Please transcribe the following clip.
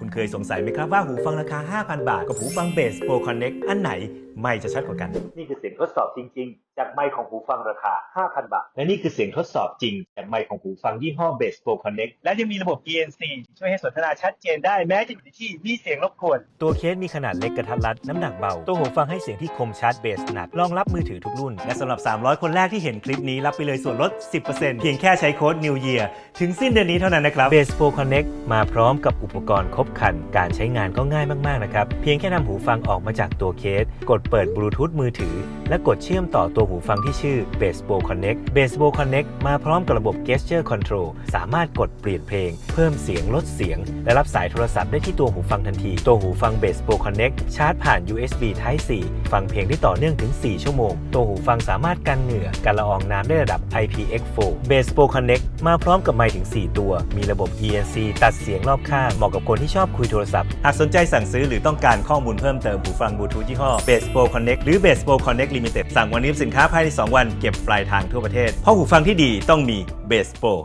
คุณเคยสงสัยไหมครับว่าหูฟังราคา 5,000 บาท กับหูฟังเบสโปรคอนเน็กอันไหน ไม่จะชัดกว่ากัน นี่คือเสียงทดสอบจริง ๆ จากไมค์ของหูฟังราคา 5,000 บาท และนี่คือเสียงทดสอบจริง จากไมค์ของหูฟังยี่ห้อ Bass Pro Connect และยังมีระบบ ENC ที่ช่วยให้สนทนาชัดเจนได้แม้จะอยู่ในที่มีเสียงรบกวน ตัวเคสมีขนาดเล็กกระทัดรัด น้ำหนักเบา ตัวหูฟังให้เสียงที่คมชัดเบสหนักรองรับมือถือทุกรุ่น และสำหรับ 300 คนแรกที่เห็นคลิปนี้รับไปเลยส่วนลด 10%เพียงแค่ใช้โค้ด New Year ถึงสิ้นเดือนนี้เท่านั้นนะครับ Base Pro Connect มาพร้อมกับอุปกรณ์ครบครัน การใช้งานก็ง่ายมากๆนะครับเพียงแค่นำหูฟังออกมาจากตัวเคสกดเปิดบลูทูธมือถือ และกดเชื่อมต่อตัวหูฟังที่ชื่อ Base Pro Connect Base Pro Connect มาพร้อมกับระบบ Gesture Control สามารถกดเปลี่ยนเพลง เพิ่มเสียงลดเสียง และรับสายโทรศัพท์ได้ที่ตัวหูฟังทันที ตัวหูฟัง Base Pro Connect ชาร์จผ่าน USB Type C ฟังเพลงได้ต่อเนื่องถึง 4 ชั่วโมง ตัวหูฟังสามารถกันเหงื่อกันละอองน้ำได้ระดับ IPX4 Base Pro Connect มาพร้อมกับไมค์ถึง 4 ตัว มีระบบ ENC ตัดเสียงรอบข้างเหมาะกับคนที่ชอบคุยโทรศัพท์หากสนใจสั่งซื้อหรือต้องการข้อมูลเพิ่มเติมหูฟังบลูทูธยี่ห้อ Base b a l l Connect หรือ Baseball Connect Limited สั่งวันนี้สินค้าภายใน 2 วันเก็บปลายทางทั่วประเทศ เพราะหูฟังที่ดีต้องมี Baseball